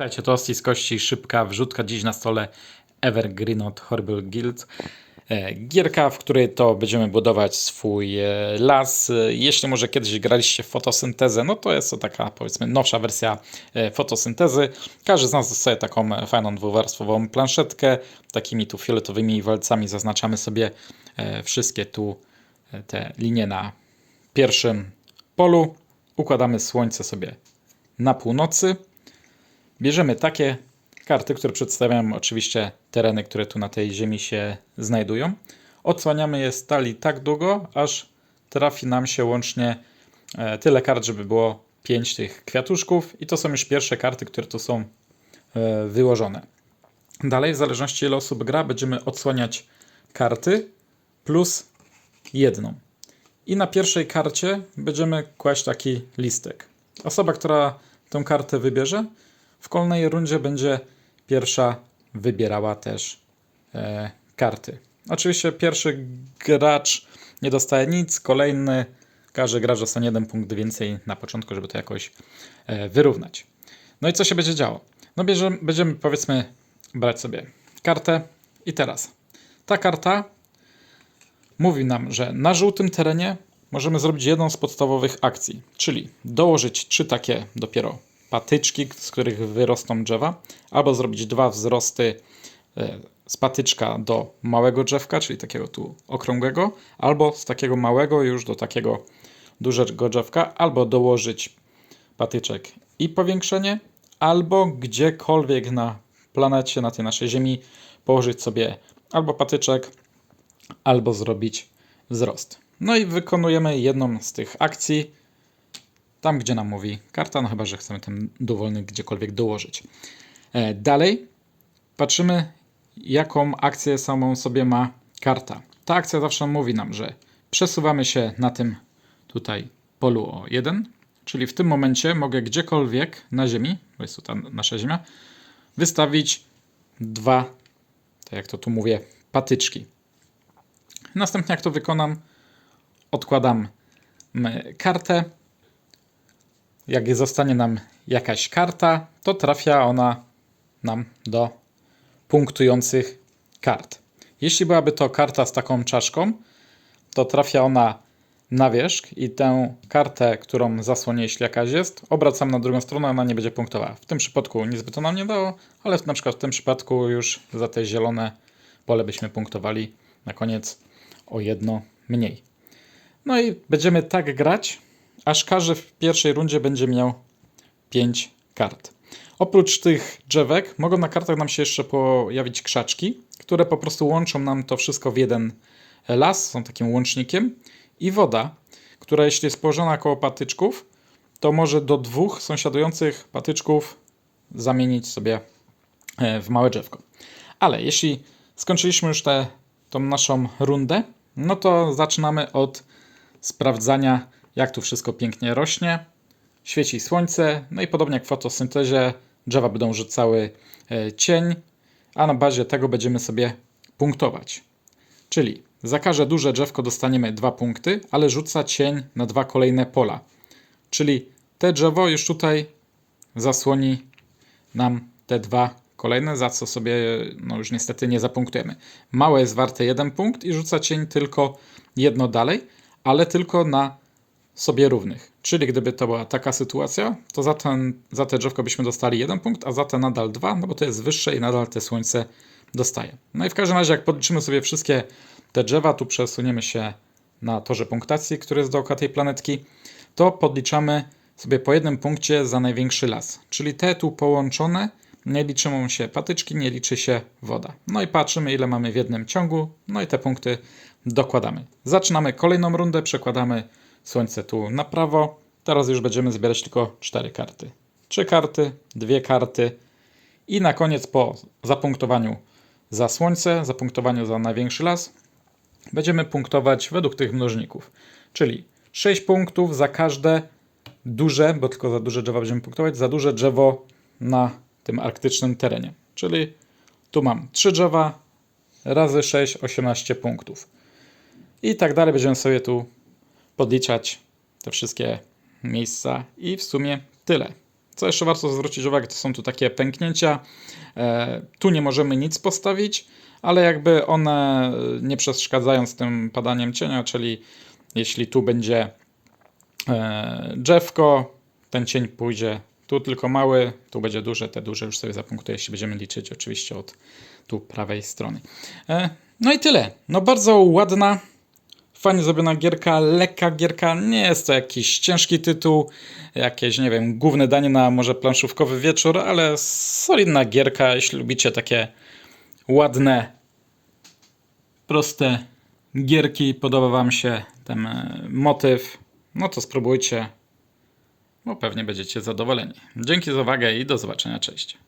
Witajcie, to z kości, szybka wrzutka dziś na stole Evergreen od Horrible Guild. E, Gierka, w której to będziemy budować swój e, las. E, Jeśli może kiedyś graliście w fotosyntezę, no to jest to taka powiedzmy nowsza wersja fotosyntezy. Każdy z nas dostaje taką fajną dwuwarstwową planszetkę. Takimi tu fioletowymi walcami zaznaczamy sobie wszystkie tu te linie na pierwszym polu. Układamy słońce sobie na północy. Bierzemy takie karty, które przedstawiają oczywiście tereny, które tu na tej ziemi się znajdują. Odsłaniamy je stali tak długo, aż trafi nam się łącznie e, tyle kart, żeby było 5 tych kwiatuszków i to są już pierwsze karty, które tu są e, wyłożone. Dalej, w zależności ile osób gra, będziemy odsłaniać karty plus jedną. I na pierwszej karcie będziemy kłaść taki listek. Osoba, która tę kartę wybierze, w kolejnej rundzie będzie pierwsza wybierała też e, karty. Oczywiście pierwszy gracz nie dostaje nic, kolejny, każdy gracz dostanie jeden punkt więcej na początku, żeby to jakoś e, wyrównać. No i co się będzie działo? No bierzemy, będziemy powiedzmy brać sobie kartę i teraz ta karta mówi nam, że na żółtym terenie możemy zrobić jedną z podstawowych akcji, czyli dołożyć trzy takie dopiero patyczki, z których wyrosną drzewa, albo zrobić dwa wzrosty e, z patyczka do małego drzewka, czyli takiego tu okrągłego, albo z takiego małego już do takiego dużego drzewka, albo dołożyć patyczek i powiększenie, albo gdziekolwiek na planecie, na tej naszej Ziemi położyć sobie albo patyczek, albo zrobić wzrost. No i wykonujemy jedną z tych akcji tam, gdzie nam mówi karta, no chyba, że chcemy ten dowolny gdziekolwiek dołożyć. E, Dalej patrzymy, jaką akcję samą sobie ma karta. Ta akcja zawsze mówi nam, że przesuwamy się na tym tutaj polu o 1, czyli w tym momencie mogę gdziekolwiek na ziemi, bo jest to nasza ziemia, wystawić dwa, tak jak to tu mówię, patyczki. Następnie jak to wykonam, odkładam kartę. Jak zostanie nam jakaś karta, to trafia ona nam do punktujących kart. Jeśli byłaby to karta z taką czaszką, to trafia ona na wierzch i tę kartę, którą zasłonię, jeśli jakaś jest, obracam na drugą stronę, ona nie będzie punktowała. W tym przypadku nic by to nam nie dało, ale na przykład w tym przypadku już za te zielone pole byśmy punktowali na koniec o jedno mniej. No i będziemy tak grać, aż każdy w pierwszej rundzie będzie miał 5 kart. Oprócz tych drzewek mogą na kartach nam się jeszcze pojawić krzaczki, które po prostu łączą nam to wszystko w jeden las, są takim łącznikiem i woda, która jeśli jest położona koło patyczków, to może do dwóch sąsiadujących patyczków zamienić sobie e, w małe drzewko. Ale jeśli skończyliśmy już tę naszą rundę, no to zaczynamy od sprawdzania, jak tu wszystko pięknie rośnie. Świeci słońce, no i podobnie jak w fotosyntezie, drzewa będą rzucały e, cień, a na bazie tego będziemy sobie punktować. Czyli za każde duże drzewko dostaniemy dwa punkty, ale rzuca cień na dwa kolejne pola. Czyli te drzewo już tutaj zasłoni nam te dwa kolejne, za co sobie no już niestety nie zapunktujemy. Małe jest warte jeden punkt i rzuca cień tylko jedno dalej, ale tylko na sobie równych. Czyli gdyby to była taka sytuacja, to za, ten, za te drzewko byśmy dostali jeden punkt, a za te nadal dwa, no bo to jest wyższe i nadal te słońce dostaje. No i w każdym razie, jak podliczymy sobie wszystkie te drzewa, tu przesuniemy się na torze punktacji, który jest dookoła tej planetki, to podliczamy sobie po jednym punkcie za największy las. Czyli te tu połączone, nie liczą się patyczki, nie liczy się woda. No i patrzymy, ile mamy w jednym ciągu, no i te punkty dokładamy. Zaczynamy kolejną rundę, przekładamy słońce tu na prawo. Teraz już będziemy zbierać tylko cztery karty. Trzy karty, dwie karty i na koniec po zapunktowaniu za słońce, zapunktowaniu za największy las, będziemy punktować według tych mnożników. Czyli 6 punktów za każde duże, bo tylko za duże drzewa będziemy punktować, za duże drzewo na tym arktycznym terenie. Czyli tu mam 3 drzewa razy 6, 18 punktów. I tak dalej będziemy sobie tu podliczać te wszystkie miejsca i w sumie tyle. Co jeszcze warto zwrócić uwagę, to są tu takie pęknięcia. E, tu nie możemy nic postawić, ale jakby one nie przeszkadzają z tym padaniem cienia, czyli jeśli tu będzie e, drzewko, ten cień pójdzie tu tylko mały, tu będzie duży, te duże już sobie zapunktuję, jeśli będziemy liczyć oczywiście od tu prawej strony. E, no i tyle. No bardzo ładna, fajnie zrobiona gierka, lekka gierka, nie jest to jakiś ciężki tytuł, jakieś, nie wiem, główne danie na może planszówkowy wieczór, ale solidna gierka, jeśli lubicie takie ładne, proste gierki, podoba wam się ten e, motyw, no to spróbujcie, bo pewnie będziecie zadowoleni. Dzięki za uwagę i do zobaczenia, cześć.